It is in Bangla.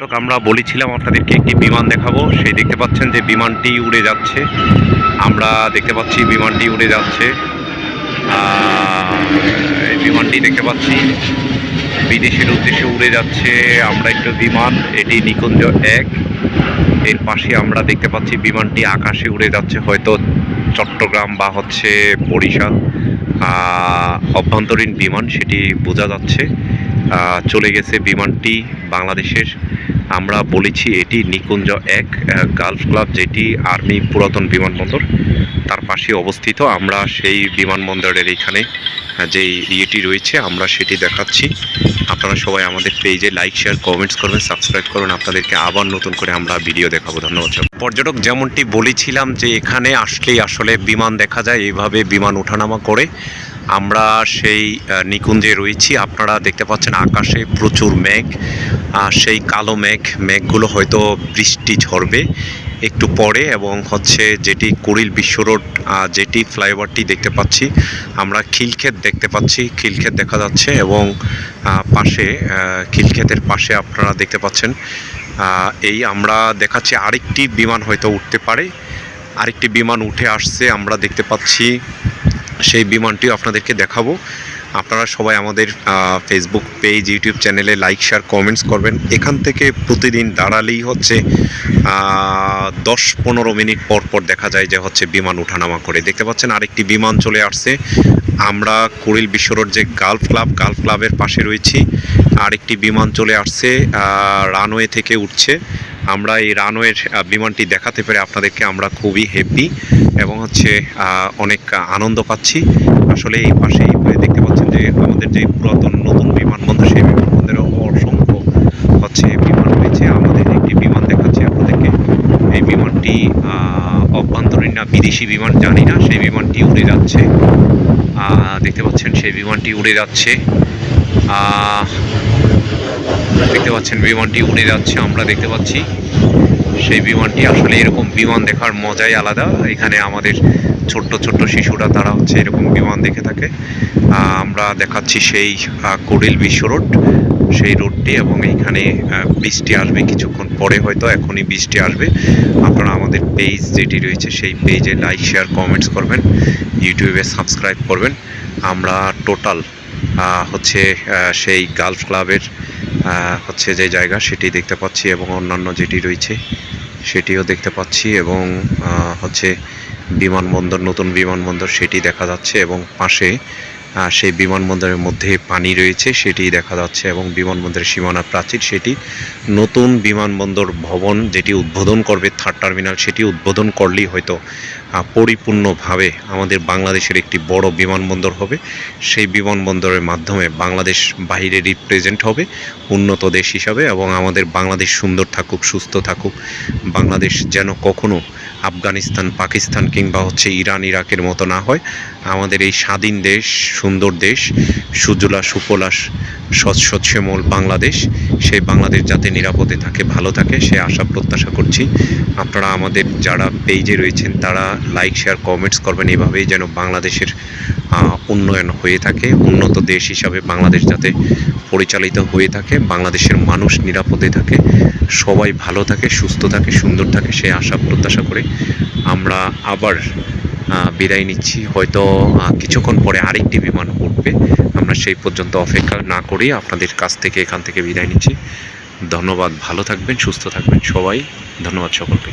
আমরা বলেছিলাম আপনাদেরকে একটি বিমান দেখাবো। সেই দেখতে পাচ্ছেন যে বিমানটি উড়ে যাচ্ছে। আমরা দেখতে পাচ্ছি বিমানটি উড়ে যাচ্ছে। বিমানটি দেখতে পাচ্ছি বিদেশের উদ্দেশ্যে উড়ে যাচ্ছে। আমরা একটু বিমান, এটি নিকুঞ্জ এক। এর পাশে আমরা দেখতে পাচ্ছি বিমানটি আকাশে উড়ে যাচ্ছে, হয়তো চট্টগ্রাম বা হচ্ছে বরিশাল। অভ্যন্তরীণ বিমান, সেটি বোঝা যাচ্ছে। চলে গেছে বিমানটি বাংলাদেশের। আমরা বলেছি এটি নিকুঞ্জ এক গালফ ক্লাব যেটি আর্মি পুরাতন বিমানবন্দর। তার পাশে অবস্থিত। আমরা সেই বিমানবন্দরের এখানে যে ইয়েটি রয়েছে, আমরা সেটি দেখাচ্ছি। আপনারা সবাই আমাদের পেজে লাইক, শেয়ার, কমেন্টস করবেন, সাবস্ক্রাইব করবেন আপনাদেরকে আবার নতুন করে আমরা ভিডিও দেখাবো। ধন্যবাদ। পর্যটক, যেমনটি বলেছিলাম যে এখানে আসলেই আসলে বিমান দেখা যায়, এইভাবে বিমান ওঠানামা করে। আমরা সেই নিকুঞ্জে রয়েছি। আপনারা দেখতে পাচ্ছেন আকাশে প্রচুর মেঘ, আর সেই কালো মেঘ, মেঘগুলো হয়তো বৃষ্টি ঝরবে একটু পরে এবং হচ্ছে যেটি কুড়িল বিশ্ব রোড যেটি ফ্লাইওভারটি দেখতে পাচ্ছি, আমরা খিলক্ষেত দেখতে পাচ্ছি, খিলক্ষেত দেখা যাচ্ছে এবং পাশে খিলক্ষেতের পাশে আপনারা দেখতে পাচ্ছেন এই আমরা দেখাচ্ছি আরেকটি বিমান হয়তো উঠতে পারে, আরেকটি বিমান উঠে আসছে, আমরা দেখতে পাচ্ছি, সেই বিমানটিও আপনাদেরকে দেখাবো। আপনারা সবাই আমাদের ফেসবুক পেজ ইউটিউব চ্যানেলে লাইক শেয়ার কমেন্টস করবেন। এখান থেকে প্রতিদিন দাঁড়ালেই হচ্ছে দশ পনেরো মিনিট পর পর দেখা যায় যে হচ্ছে বিমান ওঠানামা করে। দেখতে পাচ্ছেন আরেকটি বিমান চলে আসছে। আমরা কুড়িল বিশ্ব রোড যে গালফ ক্লাব, গালফ ক্লাবের পাশে রয়েছি। আরেকটি বিমান চলে আসছে রানওয়ে থেকে উঠছে। আমরা এই রানওয়ের বিমানটি দেখাতে পেরে আপনাদেরকে আমরা খুবই হ্যাপি এবং হচ্ছে অনেক আনন্দ পাচ্ছি। আসলে এই পাশে আমাদের যে পুরাতন নতুন বিমানবন্দর, সেই বিমানবন্দরে অসংখ্য হচ্ছে বিমান রয়েছে। আমাদের একটি বিমান দেখাচ্ছি আপনাদেরকে। এই বিমানটি অভ্যন্তরীণ না, বিদেশি বিমান, জানি না, সেই বিমানটি উড়ে যাচ্ছে। দেখতে পাচ্ছেন, সেই বিমানটি উড়ে যাচ্ছে। দেখতে পাচ্ছেন, বিমানটি উড়ে যাচ্ছে, আমরা দেখতে পাচ্ছি। সেই বিমানটি আসলে এরকম বিমান দেখার মজাই আলাদা। এখানে আমাদের ছোট্ট ছোট্ট শিশুরা, তারা হচ্ছে এরকম বিমান দেখে থাকে। আমরা দেখাচ্ছি সেই কুড়িল বিশ্ব রোড। সেই রোডটি এবং এইখানে বৃষ্টি আসবে কিছুক্ষণ পরে হয়তো, এখনই বৃষ্টি আসবে। আপনারা আমাদের পেজ যেটি রয়েছে, সেই পেজে লাইক শেয়ার কমেন্টস করবেন। ইউটিউবে সাবস্ক্রাইব করবেন। আমরা টোটাল হচ্ছে সেই গালফ ক্লাবের হচ্ছে যে জায়গা, সেটি দেখতে পাচ্ছি এবং অন্যান্য যেটি রয়েছে সেটিও দেখতে পাচ্ছি এবং হচ্ছে বিমানবন্দর, নতুন বিমানবন্দর সেটি দেখা যাচ্ছে এবং পাশে সেই বিমানবন্দরের মধ্যে পানি রয়েছে সেটি দেখা যাচ্ছে এবং বিমানবন্দরের সীমানা প্রাচীর সেটি নতুন বিমানবন্দর ভবন যেটি উদ্বোধন করবে, থার্ড টার্মিনাল সেটি উদ্বোধন করলেই হয়তো পরিপূর্ণভাবে আমাদের বাংলাদেশের একটি বড় বিমানবন্দর হবে। সেই বিমানবন্দরের মাধ্যমে বাংলাদেশ বাইরে রিপ্রেজেন্ট হবে উন্নত দেশ হিসাবে এবং আমাদের বাংলাদেশ সুন্দর থাকুক, সুস্থ থাকুক। বাংলাদেশ যেন কখনো আফগানিস্তান, পাকিস্তান কিংবা হচ্ছে ইরান, ইরাকের মতো না হয়। আমাদের এই স্বাধীন দেশ, সুন্দর দেশ, সুজলা সুফলা সৎ সৎসেমল বাংলাদেশ সেই বাংলাদেশ যাতে নিরাপদে থাকে, ভালো থাকে, সে আশা প্রত্যাশা করছি। আপনারা আমাদের যারা পেজে রয়েছেন, তারা লাইক শেয়ার কমেন্টস করবেন। এভাবেই যেন বাংলাদেশের উন্নয়ন হয়ে থাকে। উন্নত দেশ হিসাবে বাংলাদেশ যাতে পরিচালিত হয়ে থাকে, বাংলাদেশের মানুষ নিরাপদে থাকে, সবাই ভালো থাকে, সুস্থ থাকে, সুন্দর থাকে, সে আশা, প্রত্যাশা করে আমরা আবার বিদায় নিচ্ছি। হয়তো কিছুক্ষণ পরে আরেকটি বিমান উঠবে। আমরা সেই পর্যন্ত অপেক্ষা না করি। আপনাদের কাছ থেকে এখান থেকে বিদায় নিচ্ছি। ধন্যবাদ। ভালো থাকবেন, সুস্থ থাকবেন সবাই। ধন্যবাদ সকলকে।